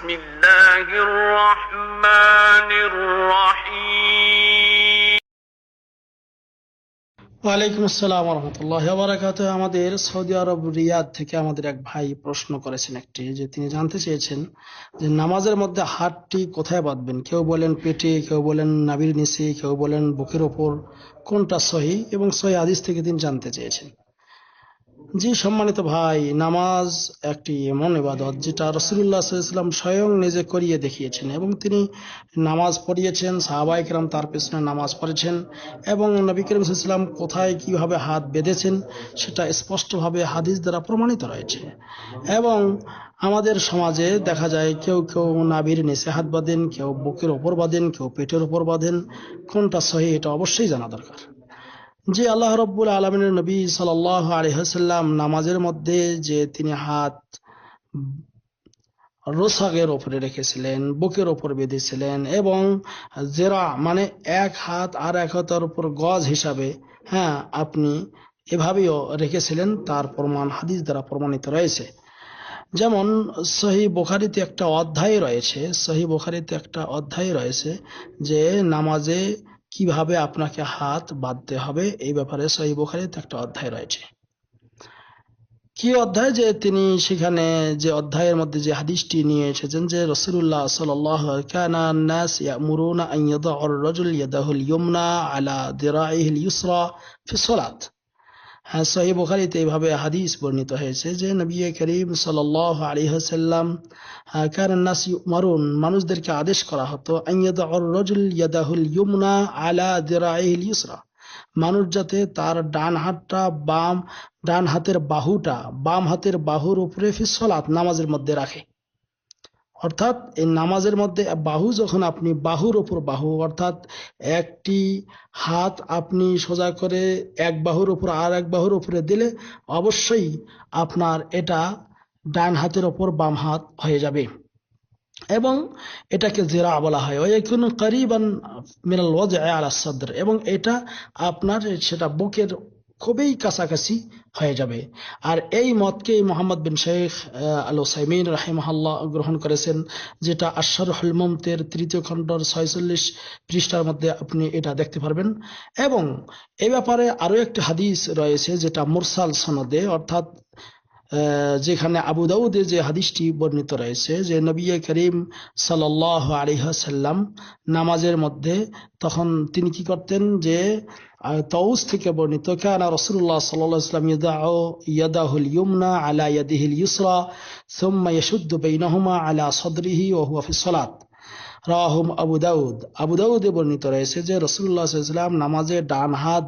بسم الله الرحمن الرحيم ওয়ালাইকুম আসসালাম রহমতুল্লাহ বারাকাত আমাদের সৌদি আরব রিয়াদ থেকে আমাদের এক ভাই প্রশ্ন করেছেন একটি যে তিনি জানতে চেয়েছেন যে নামাজের মধ্যে হাতটি কোথায় বাঁধবেন কেউ বলেন পেটে কেউ বলেন নাবির নিচে কেউ বলেন বুকের ওপর কোনটা সহি এবং সহি আদিস থেকে তিনি জানতে চেয়েছেন জি, সম্মানিত ভাই, নামাজ একটি এমন ইবাদত যেটা রসুল্লাহ সাল্লাম স্বয়ং নিজে করিয়ে দেখিয়েছেন এবং তিনি নামাজ পড়িয়েছেন সাহাবাই কেরাম তার পেছনে নামাজ পড়েছেন এবং নবী করিম সাল্লাম কোথায় কীভাবে হাত বেঁধেছেন সেটা স্পষ্টভাবে হাদিস দ্বারা প্রমাণিত রয়েছে। এবং আমাদের সমাজে দেখা যায় কেউ কেউ নাভির নিচে হাত বাঁধেন, কেউ বুকের ওপর বাঁধেন, কেউ পেটের ওপর বাঁধেন, কোনটা সহি এটা অবশ্যই জানা দরকার। যে আল্লাহ রব্বুল আলমিনের নবী সাল আলহাম নামাজের মধ্যে যে তিনি হাত রোসাগের ওপরে রেখেছিলেন, বুকের ওপর বেঁধেছিলেন এবং জেরা মানে এক হাত আর এক হাতের উপর গজ হিসাবে হ্যাঁ আপনি এভাবেও রেখেছিলেন, তার প্রমাণ হাদিস দ্বারা প্রমাণিত রয়েছে। যেমন সহি বোখারিতে একটা অধ্যায় রয়েছে, সহি বোখারিতে একটা অধ্যায় রয়েছে যে নামাজে কীভাবে আপনাকে হাত বাঁধতে হবে, এই ব্যাপারে সহি একটা অধ্যায় রয়েছে। কি অধ্যায়? যে তিনি সেখানে যে অধ্যায়ের মধ্যে যে হাদিসটি নিয়ে এসেছেন যে রসুল্লাহ সাল্লাহ আলা ইউসরা ফি সালাত। হ্যাঁ সহি বুখারীতে এইভাবে হাদিস বর্ণিত হয়েছে যে নবী করিম সাল্লাল্লাহু আলাইহি ওয়াসাল্লাম কানা নাস ইউমারুন মানুষদেরকে আদেশ করা হতো আর-রাজুল ইয়াদাহুল ইয়ুমনা আলা দিরাইহিল ইউসরা মানুষ যাতে তার ডান হাতটা, বাম, ডান হাতের বাহুটা, বাম হাতের বাহুর উপরে ফিসলাত নামাজের মধ্যে রাখে। অর্থাৎ এই নামাজের মধ্যে বাহু যখন আপনি বাহুর উপর বাহু, অর্থাৎ একটি হাত আপনি সোজা করে এক বাহুর উপর আর এক বাহুর উপরে দিলে অবশ্যই আপনার এটা ডান হাতের ওপর বাম হাত হয়ে যাবে। এবং এটাকে জেরা বলা হয়। ওই কোনো করিবান মিনাল ওয়াজ আলা সদর। এবং এটা আপনার সেটা বুকের খুবই কাছাকাছি হয়ে যাবে। আর এই মতকে মোহাম্মদ বিন শেখ আল সাইমিন রাহিমাহাল্লাহ গ্রহণ করেছেন, যেটা আশার হলমমতের তৃতীয় খণ্ডর ছয়চল্লিশ পৃষ্ঠার মধ্যে আপনি এটা দেখতে পারবেন। এবং এ ব্যাপারে আরও একটি হাদিস রয়েছে, যেটা মুরসাল সনদে, অর্থাৎ যেখানে আবু দাউদে যে হাদিসটি বর্ণিত রয়েছে যে নবী করিম সাল আলিহাসাল্লাম নামাজের মধ্যে তখন তিনি কি করতেন যে তৌস থেকে বর্ণিত, কানা রসুল্লাহ সাল্লাহ ইসলাম ইউমনা আলা ইয়াদিহিল ইউসরা সুম্মা ইয়াশুদ্দু বাইনাহুমা আলা সদরিহি সালাত। রাহুম আবু দাউদ। আবু দাউদে বর্ণিত রয়েছে যে রসুল্লাহ সাল্লাম নামাজে ডান হাত